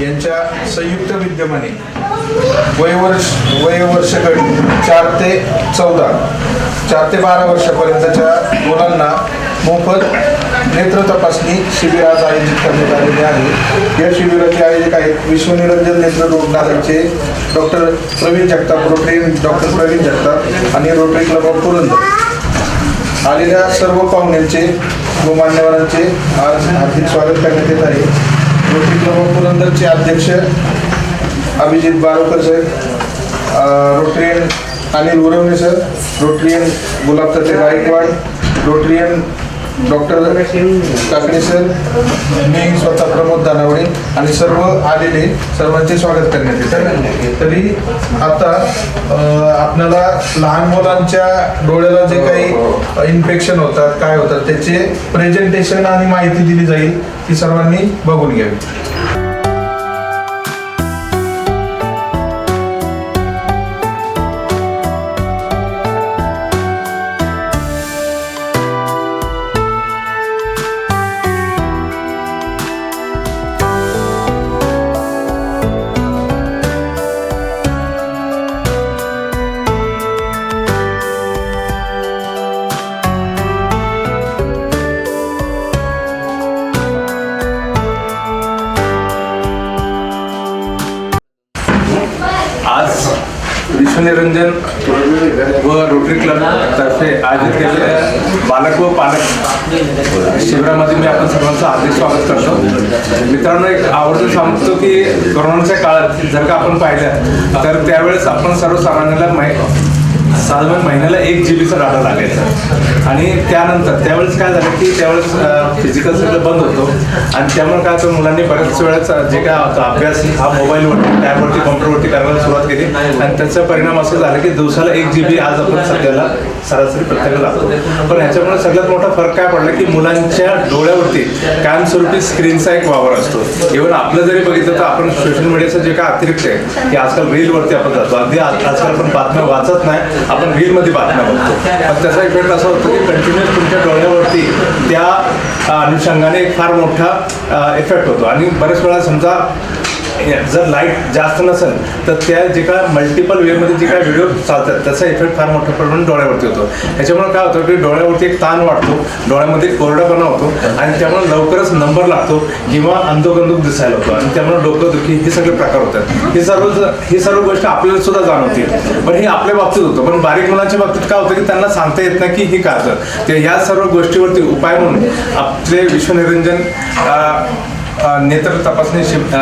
यांच्या संयुक्त विद्यमाने वयवर्ष वयवर्ष चार ते चौदा चार ते बारा वर्षापर्यंतच्या मुलांना मोफत नेत्र तपासणी शिबिर आज आयोजित करण्यात आलेले आहे. या शिबिराचे आयोजक आहेत विश्वनिरंजन नेत्र रुग्णालयाचे doctor Pravin Jagtap Rotary doctor Pravin Jagtap आणि रोटरी क्लब ऑफ पुरंदर. आलेल्या सर्व पाहुण्यांचे व मान्यवरांचे आज हार्दिक स्वागत करण्यात येत आहे. रोटरी क्लब ऑफ पुरंदरचे अध्यक्ष अभिजित बारोकर सर अ, Rotarian Anil Urvane sir Rotarian Gulab तथे Gaikwad Rotarian doctor Kakade sir मी स्वतः प्रमोद दानावडे आणि सर्व आलेले सर्वांचे स्वागत करण्यात येते. तरी आता आपल्याला लहान मुलांच्या डोळ्याला जे काही इन्फेक्शन होतात काय होतात त्याचे प्रेझेंटेशन आणि माहिती दिली जाईल ती सर्वांनी बघून घ्यावी. कोरोनाच्या काळात जर का आपण पाहिलं तर त्यावेळेस आपण सर्वसामान्याला माहि साधारण महिन्याला एक जी बीचा डाटा लागायचा. आणि त्यानंतर त्यावेळेस काय झालं की त्यावेळेस फिजिकल सगळं बंद होतो. आणि त्यामुळे काय होतं मुलांनी बऱ्याच वेळेस जे काय होतं अभ्यास हा मोबाईलवरती टॅबवरती कॉम्प्युटरवरती करायला सुरुवात केली. आणि त्याचा परिणाम असं झाला की दिवसाला एक जी बी आज आपण सध्याला सरासरी प्रत्येकाला लागतो पण ह्याच्यामुळे सगळ्यात मोठा फरक काय पडला की मुलांच्या डोळ्यावरती कायमस्वरूपी स्क्रीनचा एक वावर असतो. इव्हन आपलं जरी बघितलं तर आपण सोशल मीडियाचं जे काय अतिरिक्त आहे की आजकाल रीलवरती आपण जातो. अगदी आजकाल आपण बातम्या वाचत नाही. आपण रीलमध्ये बातम्या बघतो. पण त्याचा इफेक्ट असा होतो की कंटिन्युअस तुमच्या डोळ्यावरती त्या अनुषंगाने एक फार मोठा इफेक्ट होतो. आणि बरेच वेळा समजा जर लाइट जास्त नसेल तर त्या जे काय मल्टिपल वेमध्ये जे काय व्हिडिओ चालतात त्याचा इफेक्ट फार मोठ्या प्रमाणात डोळ्यावरती होतो. त्याच्यामुळे काय होतं की डोळ्यावरती एक ताण वाढतो डोळ्यामध्ये कोरडापणा होतो आणि त्यामुळे लवकरच नंबर लागतो किंवा अंधोगंधूक दिसायला होतो. आणि त्यामुळे डोकंदुखी हे सगळे प्रकार होतात. हे सर्व ही सर्व गोष्ट आपल्याला सुद्धा जाणवते. पण हे आपल्या बाबतीत होतं. पण बारीक मुलांच्या बाबतीत काय होतं की त्यांना सांगता येत नाही की हे का तर ते या सर्व गोष्टीवरती उपाय म्हणून आपले विश्वनिरंजन नेत्र तपासणी शिब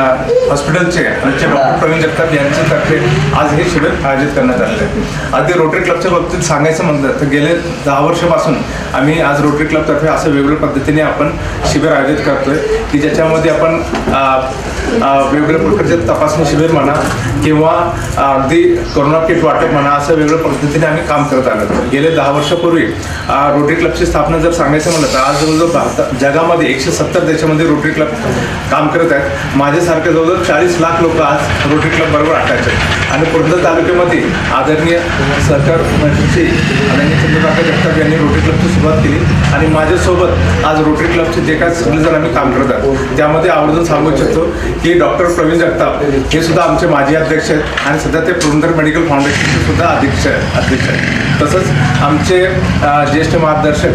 हॉस्पिटलचे आमचे डॉक्टर प्रवीण जगताप यांच्यातर्फे आज हे शिबिर आयोजित करण्यात आलेलं आहे. अगदी रोटरी क्लबच्या बाबतीत सांगायचं म्हणलं तर गेले दहा वर्षापासून आम्ही आज रोटरी क्लबतर्फे असं वेगवेगळ्या पद्धतीने आपण शिबिर आयोजित करतोय की ज्याच्यामध्ये आपण वेगवेगळ्या प्रकारचे तपासणी शिबिर म्हणा किंवा अगदी कोरोना किट वाटप म्हणा असं वेगवेगळ्या पद्धतीने आम्ही काम करत आलो. गेले दहा वर्षापूर्वी रोटरी क्लबची स्थापना जर सांगायचं म्हणलं तर आज जवळजवळ भारतात जगामध्ये एकशे सत्तर देशामध्ये रोटरी क्लब काम करत आहेत. माझ्यासारखे जवळजवळ चाळीस लाख लोक आज रोटरी क्लब बरोबर अटॅच आहेत. आणि पुरंदर तालुक्यामध्ये आदरणीय सरकार मंत्री आदरणीय चंद्रकांत जगताप यांनी रोटरी क्लबची सुरुवात केली. आणि माझ्यासोबत आज रोटरी क्लबचे जे काय सगळेजण आम्ही काम करत आहोत. त्यामध्ये आवर्जून सांगू इच्छितो की डॉक्टर प्रवीण जगताप हे सुद्धा आमचे माजी अध्यक्ष आहेत. आणि सध्या ते पुरंदर मेडिकल फाउंडेशनचे सुद्धा अध्यक्ष अध्यक्ष आहेत. तसंच आमचे ज्येष्ठ मार्गदर्शक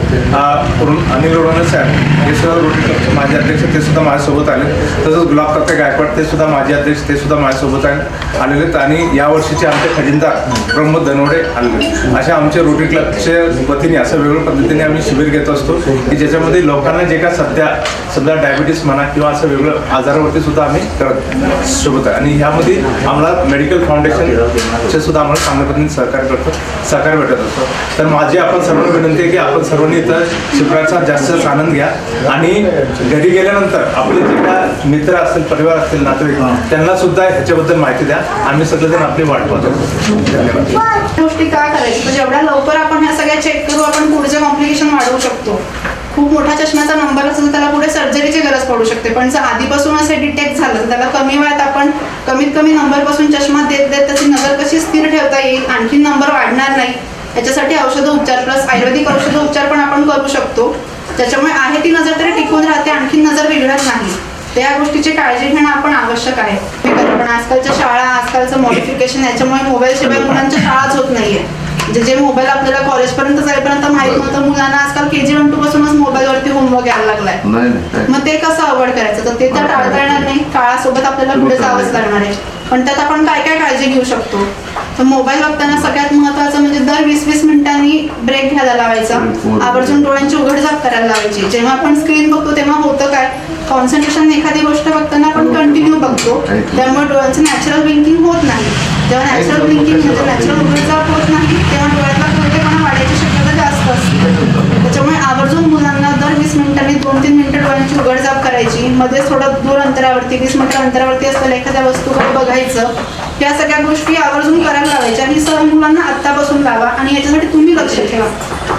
अनिल रोडणे साहेब हे सुद्धा रोटरी क्लबचे माजी अध्यक्ष ते सुद्धा माझ्यासोबत माझ्यासोबत आले. तसंच गुलाब काका गायकवाड ते सुद्धा माजी अध्यक्ष ते सुद्धा माझ्यासोबत आले आलेले आहेत. आणि या वर्षीचे आमचे खजिनदार प्रमोद धनवडे आलेले अशा आमच्या रोटरी क्लबच्या वतीने असं वेगळ्या पद्धतीने आम्ही शिबिर घेत असतो की ज्याच्यामध्ये लोकांना जे काय सध्या सध्या डायबिटीस म्हणा किंवा असं वेगळं आजारावरती सुद्धा आम्ही करत सोबत आहे. आणि ह्यामध्ये आम्हाला मेडिकल फाउंडेशनचे सुद्धा आम्हाला चांगल्या पद्धतीने सहकार्य करतो सहकार्य भेटत असतो. तर माझी आपण सर्वांना विनंती आहे की आपण सर्वांनी इथं शिबिराचा जास्त आनंद घ्या. आणि घरी गेल्यानंतर आपले जे काय मित्र असतील परिवार असतील नातेवाईक त्यांना सुद्धा ह्याच्याबद्दल माहिती द्या. आम्ही सगळेजण आपली वाट पाहतो. धन्यवाद. गोष्टी काय करायची? म्हणजे जेवढ्या लवकर आपण ह्या सगळ्या चेक करू आपण पुढचे कॉम्प्लिकेशन वाढवू शकतो. खूप मोठा चष्म्याचा नंबर असेल तर त्याला पुढे सर्जरीची गरज पडू शकते. पण जर आधीपासूनच हे डिटेक्ट झालं तर त्याला कमी वेळात आपण कमीत कमी नंबरपासून चष्मा देत देत त्याची नजर कशी स्थिर ठेवता येईल आणखी नंबर वाढणार नाही याच्यासाठी औषध उपचार प्लस आयुर्वेदिक औषध उपचार पण आपण करू शकतो. त्याच्यामुळे आहे ती नजर तरी टिकून राहते आणखी नजर बिघडत नाही. त्या गोष्टीची काळजी घेणं आपण आवश्यक आहे. पण आजकालच्या शाळा आजकालचं मॉडिफिकेशन याच्यामुळे मोबाईल शिवाय मुलांच्या शाळाच होत नाहीये. म्हणजे जे मोबाईल आपल्याला कॉलेजपर्यंत जाईपर्यंत माहीत नव्हतं मुलांना आजकाल के जी वन टू पासूनच यायला लागलाय. नाही नाही मग ते कसं अवॉइड करायचं? तर ते तर टाळता येणार नाही. काळासोबत आपल्याला पुढे जावंच लागणार आहे. पण त्यात आपण काय काय काळजी घेऊ शकतो? तर मोबाईल बघताना सगळ्यात महत्वाचं म्हणजे दर वीस वीस मिनिटांनी ब्रेक घ्यायला लावायचा. आवर्जून डोळ्यांची उघडझाप करायला लावायची. जेव्हा आपण स्क्रीन बघतो तेव्हा होतं काय? कॉन्सन्ट्रेशन एखादी गोष्ट बघताना आपण कंटिन्यू बघतो. त्यामुळे डोळ्यांचं नॅचरल ब्लिंकिंग होत नाही. जेव्हा नॅचरल ब्लिंकिंग म्हणजे नॅचरल उघडझाप होत नाही तेव्हा डोळ्यातला कोरडेपणा वाढायची शक्यता जास्त असते. त्याच्यामुळे आवर्जून मुलांना वीस मिनिटांनी दोन तीन मिनिटं डोळ्यांची उघडझाप करायची. मध्ये थोडं दूर अंतरावरती वीस मिनिटं अंतरावरती असलेल्या एखाद्या वस्तूकडे बघायचं. या सगळ्या गोष्टी आवर्जून करायला लावायच्या आणि सर मुलांना आत्तापासून लावा आणि याच्यासाठी तुम्ही लक्ष ठेवा.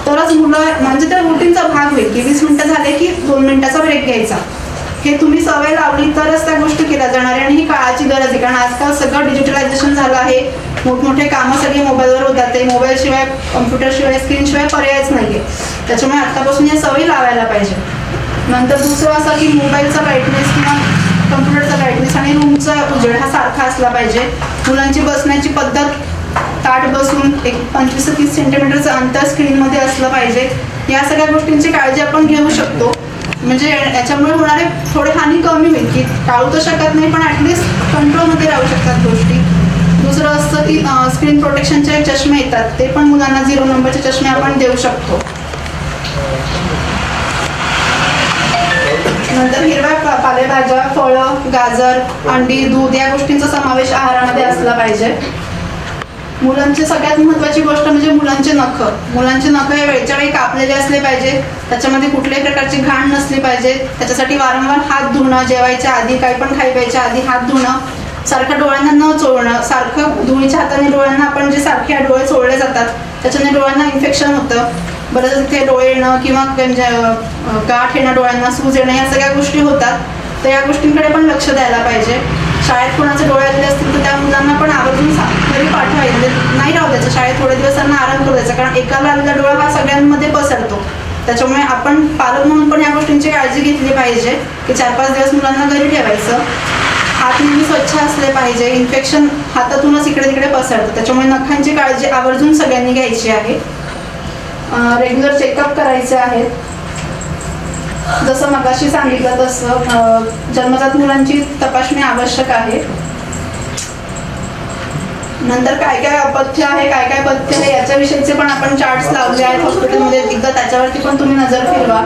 तरच मुलं म्हणजे त्या रुटीनचा भाग होईल की वीस मिनिटं झाले की दोन मिनिटाचा ब्रेक घ्यायचा. हे तुम्ही सवय लावली तरच त्या गोष्टी केल्या जाणार आहे आणि ही काळाची गरज आहे. कारण आजकाल सगळं डिजिटलायझेशन झालं आहे. मोठमोठे कामं सगळी मोबाईलवर होतात. ते मोबाईलशिवाय कम्प्युटरशिवाय स्क्रीनशिवाय पर्यायच नाही आहे त्याच्यामुळे आत्तापासून या सवयी लावायला पाहिजे. नंतर दुसरं असं की मोबाईलचा ब्राईटनेस किंवा कम्प्युटरचा ब्राईटनेस आणि रूमचा उजेड हा सारखा असला पाहिजे. मुलांची बसण्याची पद्धत ताट बसून एक पंचवीस ते तीस सेंटीमीटरचं अंतर स्क्रीनमध्ये असलं पाहिजे. या सगळ्या गोष्टींची काळजी आपण घेऊ शकतो. म्हणजे याच्यामुळे होणारे थोडे हानी कमी होईल की टाळू तर शकत नाही पण ॲटलिस्ट कंट्रोलमध्ये राहू शकतात गोष्टी. दुसरं असतं की स्क्रीन प्रोटेक्शनचे चष्मे येतात. ते पण मुलांना झिरो नंबरचे चष्मे आपण देऊ शकतो. नंतर हिरव्या पालेभाज्या फळं गाजर अंडी दूध या गोष्टींचा समावेश आहारामध्ये असला पाहिजे. मुलांची सगळ्यात महत्त्वाची गोष्ट म्हणजे मुलांचे नख. मुलांचे नख हे वेळच्या वेळी कापलेले असले पाहिजे. त्याच्यामध्ये कुठल्याही प्रकारची घाण नसली पाहिजे. त्याच्यासाठी वारंवार हात धुणं जेवायच्या आधी काही पण खाई प्यायच्या आधी हात धुणं सारखं डोळ्यांना न चोळणं सारखं धुळीच्या हाताने डोळ्यांना आपण जे सारखे डोळे चोळले जातात त्याच्याने डोळ्यांना इन्फेक्शन होतं. बरंच तिथे डोळे येणं किंवा गाठ येणं डोळ्यांना सूज येणं या सगळ्या गोष्टी होतात. तर या गोष्टींकडे पण लक्ष द्यायला पाहिजे. शाळेत कोणाचे डोळे आलेले असतील तर त्या मुलांना पण आवर्जून घरी पाठवायचे. म्हणजे नाही राहू द्यायचं. शाळेत थोडे दिवसांना आराम करू द्यायचा. कारण एकाला आलेला डोळा हा सगळ्यांमध्ये पसरतो. त्याच्यामुळे आपण पालक म्हणून पण या गोष्टींची काळजी घेतली पाहिजे की चार पाच दिवस मुलांना घरी ठेवायचं. हात नेहमी स्वच्छ असले पाहिजे. इन्फेक्शन हातातूनच इकडे तिकडे पसरतं. त्याच्यामुळे नखांची काळजी आवर्जून सगळ्यांनी घ्यायची आहे. रेग्युलर चेकअप करायचे आहेत. जसं मगाशी सांगितलं तसं जन्मजात मुलांची तपासणी आवश्यक आहे. नंतर काय काय अपथ्य आहे काय काय पथ्य आहे याच्याविषयीचे पण आपण चार्ट्स लावले आहेत हॉस्पिटलमध्ये एकदा त्याच्यावरती पण तुम्ही नजर फिरवा.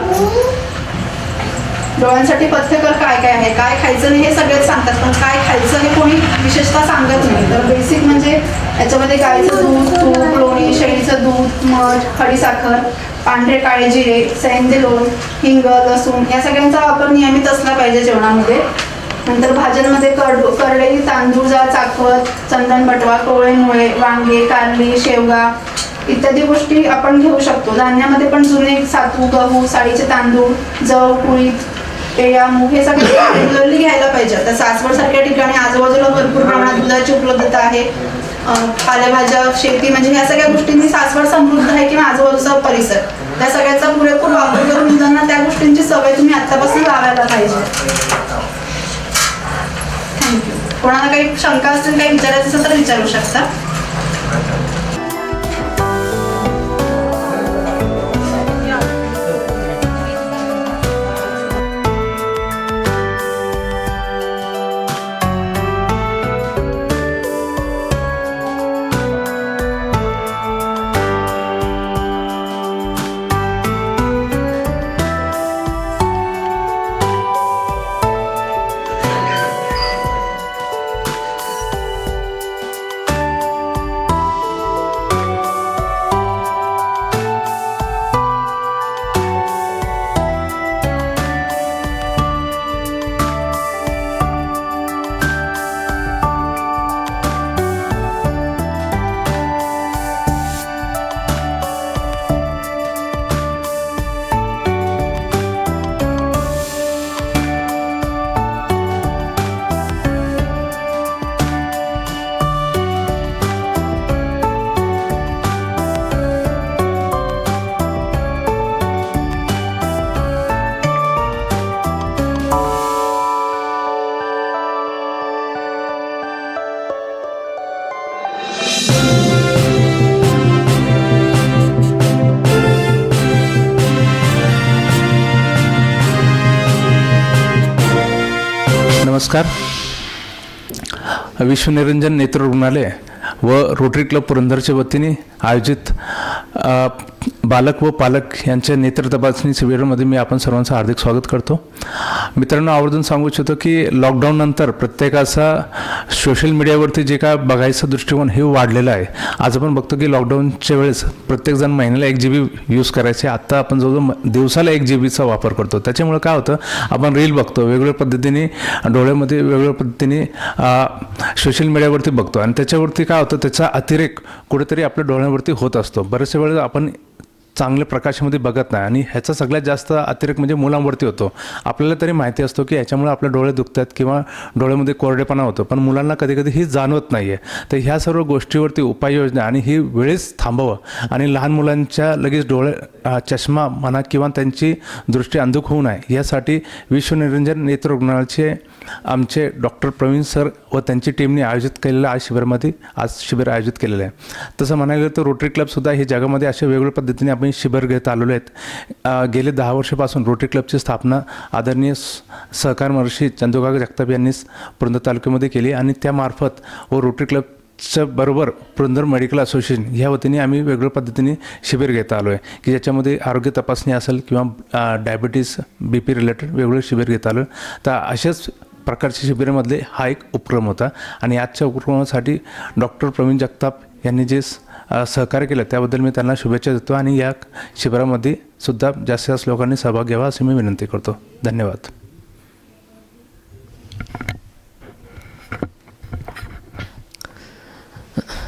डोळ्यांसाठी पथ्यकर काय काय आहे? काय खायचं नाही हे सगळेच सांगतात. पण काय खायचं हे कोणी विशेषतः सांगत नाही. तर बेसिक म्हणजे याच्यामध्ये गाईचं दूध तूप लोणी शेळीचं दूध मध खडीसाखर पांढरे काळे जिरे सेंदेलोन हिंग लसूण या सगळ्यांचा वापर नियमित असला पाहिजे जेवणामध्ये. नंतर भाज्यांमध्ये करड करडई तांदूळ जा चाकवत चंदन बटवा कोवळे मुळे वांगे कारली शेवगा इत्यादी गोष्टी आपण घेऊ शकतो. धान्यामध्ये पण जुने सातू गहू साळीचे तांदूळ जव कुळीत पेया मूग हे सगळे रेग्युलरली घ्यायला पाहिजे. आता सासवड सारख्या ठिकाणी आजूबाजूला भरपूर प्रमाणात दुधाची उपलब्धता आहे. पालेभाज्या शेती म्हणजे ह्या सगळ्या गोष्टींनी सासवड समृद्ध आहे किंवा आजूबाजूचा परिसर. त्या सगळ्याचा पुरेपूर वापर करून मुलांना त्या गोष्टींची सवय तुम्ही आतापासून लावायला पाहिजे. थँक्यू कोणाला काही शंका असतील काही विचारायचं असेल तर विचारू शकता. नमस्कार. विश्वनिरंजन नेत्र रुग्णालय व रोटरी क्लब पुरंदरच्या वतीने आयोजित बालक व पालक यांच्या नेत्र तपासणी शिबिरामध्ये मी आपण सर्वांचं हार्दिक स्वागत करतो. मित्रांनो आवर्जून सांगू इच्छितो की लॉकडाऊननंतर प्रत्येकाचा सोशल मीडियावरती जे काय बघायचा दृष्टिकोन हे वाढलेलं आहे. आज आपण बघतो की लॉकडाऊनच्या वेळेस प्रत्येकजण महिन्याला एक जी बी यूज करायचे. आत्ता आपण जवळजवळ दिवसाला एक जी बीचा वापर करतो. त्याच्यामुळे काय होतं आपण रील बघतो वेगवेगळ्या पद्धतीने डोळ्यामध्ये वेगवेगळ्या पद्धतीने सोशल मीडियावरती बघतो. आणि त्याच्यावरती काय होतं त्याचा अतिरेक कुठेतरी आपल्या डोळ्यांवरती होत असतो. बरेचशा वेळेस आपण चांगल्या प्रकाशामध्ये बघत नाही. आणि ह्याचा सगळ्यात जास्त अतिरेक म्हणजे मुलांवरती होतो. आपल्याला तरी माहिती असतो की याच्यामुळे आपले डोळे दुखतात किंवा डोळ्यामध्ये कोरडेपणा होतो. पण मुलांना कधी कधी ही जाणवत नाही आहे तर ह्या सर्व गोष्टीवरती उपाययोजना आणि ही वेळेस थांबवं. आणि लहान मुलांच्या लगेच डोळे चष्मा म्हणा किंवा त्यांची दृष्टी अंधुक होऊ नये. यासाठी विश्वनिरंजन नेत्र रुग्णालयाचे आमचे डॉक्टर प्रवीण सर व त्यांची टीमने आयोजित केलेलं आज शिबिरामध्ये आज शिबिर आयोजित केलेलं आहे. तसं म्हणायला गेलं तर रोटरी क्लबसुद्धा हे जगामध्ये अशा वेगवेगळ्या पद्धतीने आपण शिबिर घेत आलेलो आहेत. गेले दहा वर्षापासून रोटरी क्लबची स्थापना आदरणीय सहकार महर्षी चंदुकाका जगताप यांनीच पुरंदर तालुक्यामध्ये केली आणि त्यामार्फत व रोटरी क्लब बरोबर पुरंदर मेडिकल असोसिएशन ह्या वतीने आम्ही वेगळ्या पद्धतीने शिबिर घेत आलो आहे की ज्याच्यामध्ये आरोग्य तपासणी असेल किंवा डायबिटीस बी पी रिलेटेड वेगवेगळे शिबिर घेत आलो तर असेच प्रकारच्या शिबिरामधले हा एक उपक्रम होता. आणि आजच्या उपक्रमासाठी डॉक्टर प्रवीण जगताप यांनी जे सहकार्य केलं त्याबद्दल मी त्यांना शुभेच्छा देतो आणि या शिबिरामध्ये सुद्धा जास्तीत जास्त लोकांनी सहभाग घ्यावा अशी मी विनंती करतो. धन्यवाद.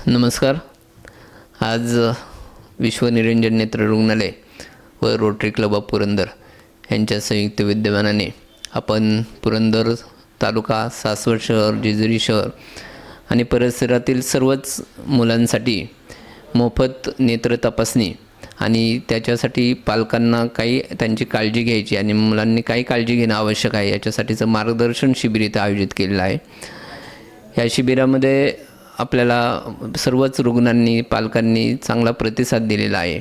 नमस्कार. आज विश्वनिरंजन नेत्र रुग्णालय व रोटरी क्लब ऑफ पुरंदर यांच्या संयुक्त विद्यमानाने आपण पुरंदर तालुका सासवड शहर जेजुरी शहर आणि परिसरातील सर्वच मुलांसाठी मोफत नेत्र तपासणी आणि त्याच्यासाठी पालकांना काही त्यांची काळजी घ्यायची आणि मुलांनी काही काळजी घेणं आवश्यक आहे. याच्यासाठीचं मार्गदर्शन शिबिर इथं आयोजित केलेलं आहे. या शिबिरामध्ये आपल्याला सर्वच रुग्णांनी पालकांनी चांगला प्रतिसाद दिलेला आहे.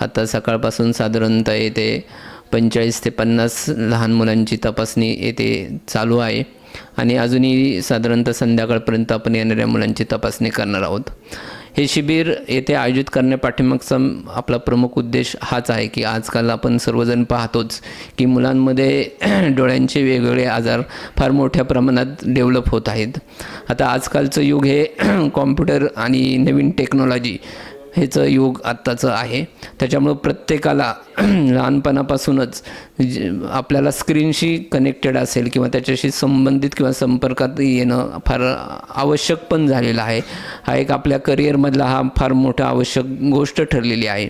आता सकाळपासून साधारणतः येथे पंचेचाळीस ते पन्नास लहान मुलांची तपासणी येथे चालू आहे. आणि अजूनही साधारणतः संध्याकाळपर्यंत आपण येणाऱ्या मुलांची तपासणी करणार आहोत. हे शिबिर येथे आयोजित करण्यापाठीमागचा आपला प्रमुख उद्देश हाच आहे की आजकाल आपण सर्वजण पाहतोच की मुलांमध्ये डोळ्यांचे वेगवेगळे आजार फार मोठ्या प्रमाणात डेव्हलप होत आहेत. आता आजकालचं युग हे कॉम्प्युटर आणि नवीन टेक्नॉलॉजी हेचं युग आत्ताचं आहे. त्याच्यामुळं प्रत्येकाला लहानपणापासूनच जे- आपल्याला स्क्रीनशी कनेक्टेड असेल किंवा त्याच्याशी संबंधित किंवा संपर्कात येणं फार आवश्यक पण झालेलं आहे. हा एक आपल्या करिअरमधला हा फार मोठा आवश्यक गोष्ट ठरलेली आहे.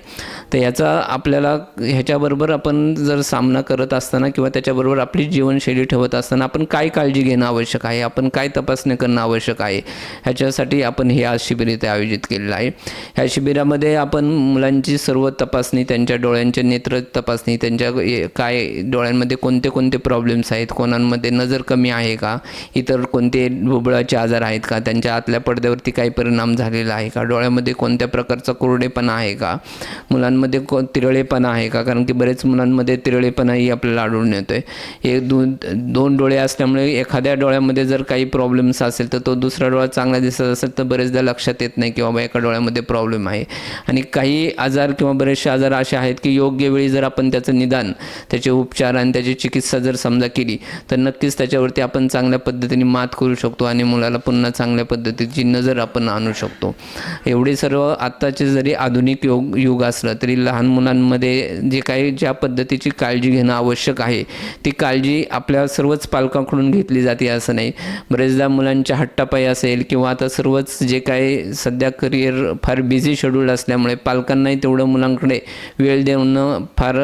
तर याचा आपल्याला ह्याच्याबरोबर आपण जर सामना करत असताना किंवा त्याच्याबरोबर आपली जीवनशैली ठेवत असताना आपण काय काळजी घेणं आवश्यक आहे? आपण काय तपासणी करणं आवश्यक आहे? ह्याच्यासाठी आपण हे आज शिबिर इथे आयोजित केलेलं आहे. ह्या शिबिरामध्ये आपण मुलांची सर्व तपासणी त्यांच्या डोळ्यांचे नेत्र तपासणी त्यांच्या ए- काय डोळ्यांमध्ये कोणते कोणते प्रॉब्लेम्स आहेत कोणांमध्ये नजर कमी आहे का इतर कोणते भुबळाचे आजार आहेत का त्यांच्या आतल्या पडद्यावरती काही परिणाम झालेला आहे का डोळ्यामध्ये कोणत्या प्रकारचा कोरडेपणा आहे का मुलांमध्ये को तिरळेपणा आहे का कारण की बरेच मुलांमध्ये तिरळेपणाही आपल्याला आढळून येतो आहे एक दोन दोन डोळे असल्यामुळे एखाद्या डोळ्यामध्ये जर काही प्रॉब्लेम्स असेल तर तो दुसरा डोळा चांगला दिसत असेल तर बरेचदा लक्षात येत नाही की बाबा एका डोळ्यामध्ये प्रॉब्लेम आहे. आणि काही आजार किंवा बरेचसे आजार असे आहेत की योग्य वेळी जर आपण त्याचं निदान त्याचे उपचार आणि त्याची चिकित्सा जर समजा केली तर नक्कीच त्याच्यावरती आपण चांगल्या पद्धतीने मात करू शकतो आणि मुलाला पुन्हा चांगल्या पद्धतीची नजर आपण आणू शकतो. एवढे सर्व आत्ताचे जरी आधुनिक योग युग असलं तरी लहान मुलांमध्ये जे काही ज्या पद्धतीची काळजी घेणं आवश्यक आहे ती काळजी आपल्या सर्वच पालकांकडून घेतली जाते असं नाही. बरेचदा मुलांच्या हट्टापायी असेल किंवा आता सर्वच जे काही सध्या करिअर फार बिझी शेड्यूल असल्यामुळे पालकांनाही तेवढं मुलांकडे वेळ देणं फार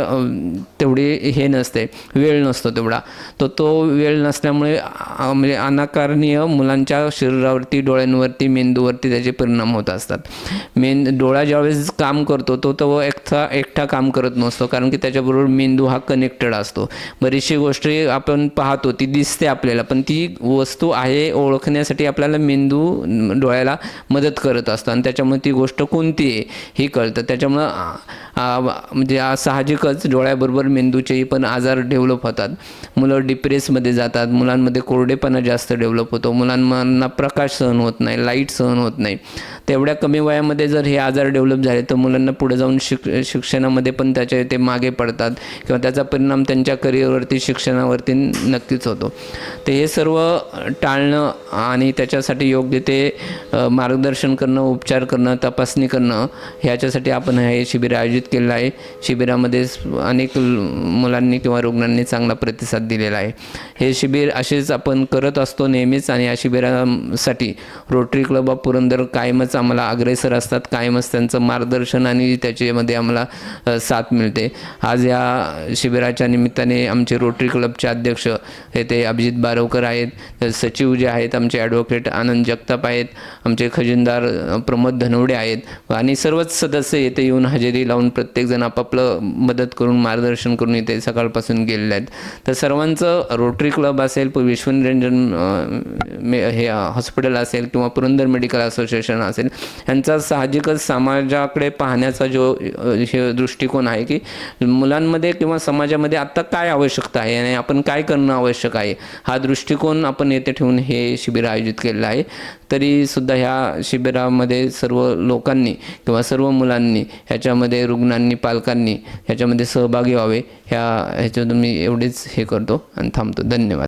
तेवढी हे नसते वेळ नसतो तेवढा. तर तो वेळ नसल्यामुळे म्हणजे अनाकारणीय मुलांच्या शरीरावरती डोळ्यांवरती मेंदूवरती त्याचे परिणाम होत असतात. मेन डोळा ज्यावेळेस काम करतो तो तो एकटा एकटा काम करत नसतो कारण की त्याच्याबरोबर मेंदू हा कनेक्टेड असतो. बरीचशी गोष्टी आपण पाहतो ती दिसते आपल्याला पण ती वस्तू आहे ओळखण्यासाठी आपल्याला मेंदू डोळ्याला मदत करत असतो. आणि त्याच्यामुळे ती गोष्ट कोणती आहे ही कळतं. त्याच्यामुळं म्हणजे आज साहजिकच डोळ्याबरोबर मेंदूचेही पण आजार डेव्हलप होतात. मुलं डिप्रेसमध्ये जातात मुलांमध्ये कोरडेपणा जास्त डेव्हलप होतो मुलांना प्रकाश सहन होत नाही लाइट सहन होत नाही. तेवढ्या कमी वयामध्ये जर हे आजार डेव्हलप झाले तर मुलांना पुढे जाऊन शिक शिक्षणामध्ये पण त्याच्या ते मागे पडतात किंवा त्याचा परिणाम त्यांच्या करिअरवरती शिक्षणावरती नक्कीच होतो. तर हे सर्व टाळणं आणि त्याच्यासाठी योग्य ते मार्गदर्शन करणं उपचार करणं तपासणी करणं ह्याच्यासाठी आपण हे शिबिर आयोजित केलेलं आहे. शिबिरामध्ये अनेक मुलांनी किंवा रुग्णांनी चांगला प्रतिसाद दिलेला आहे. हे शिबिर असेच आपण करत असतो नेहमीच आणि या शिबिरासाठी रोटरी क्लब ऑफ पुरंदर कायमच आम्हाला अग्रेसर असतात कायमच त्यांचं मार्गदर्शन आणि त्याच्यामध्ये आम्हाला साथ मिळते. आज या शिबिराच्या निमित्ताने आमचे रोटरी क्लबचे अध्यक्ष हे ते अभिजित बारवकर आहेत सचिव जे आहेत आमचे ॲडव्होकेट आनंद जगताप आहेत आमचे खजिनदार प्रमोद धनवडे आहेत आणि सर्वच सदस्य येथे येऊन हजेरी लावून प्रत्येकजण आपापलं मदत करून मार्गदर्शन करून इथे सकाळपासून गेलेले आहेत. तर सर्वांचं रोटरी क्लब असेल विश्वनिरंजन मे हे हॉस्पिटल असेल किंवा पुरंदर मेडिकल असोसिएशन असेल यांचा साहजिकच समाजाकडे पाहण्याचा जो हे दृष्टिकोन आहे की मुलांमध्ये किंवा समाजामध्ये आत्ता काय आवश्यकता आहे आणि आपण काय करणं आवश्यक आहे हा दृष्टिकोन आपण येथे ठेवून हे शिबिर आयोजित केलेलं आहे. तरी सुद्धा ह्या शिबिरामध्ये सर्व लोकांनी किंवा सर्व मुलांनी ह्याच्यामध्ये रुग्णांनी पालकांनी ह्याच्यामध्ये सहभागी व्हावे. ह्या ह्याच्यातून मी एवढेच हे करतो आणि थांबतो. धन्यवाद.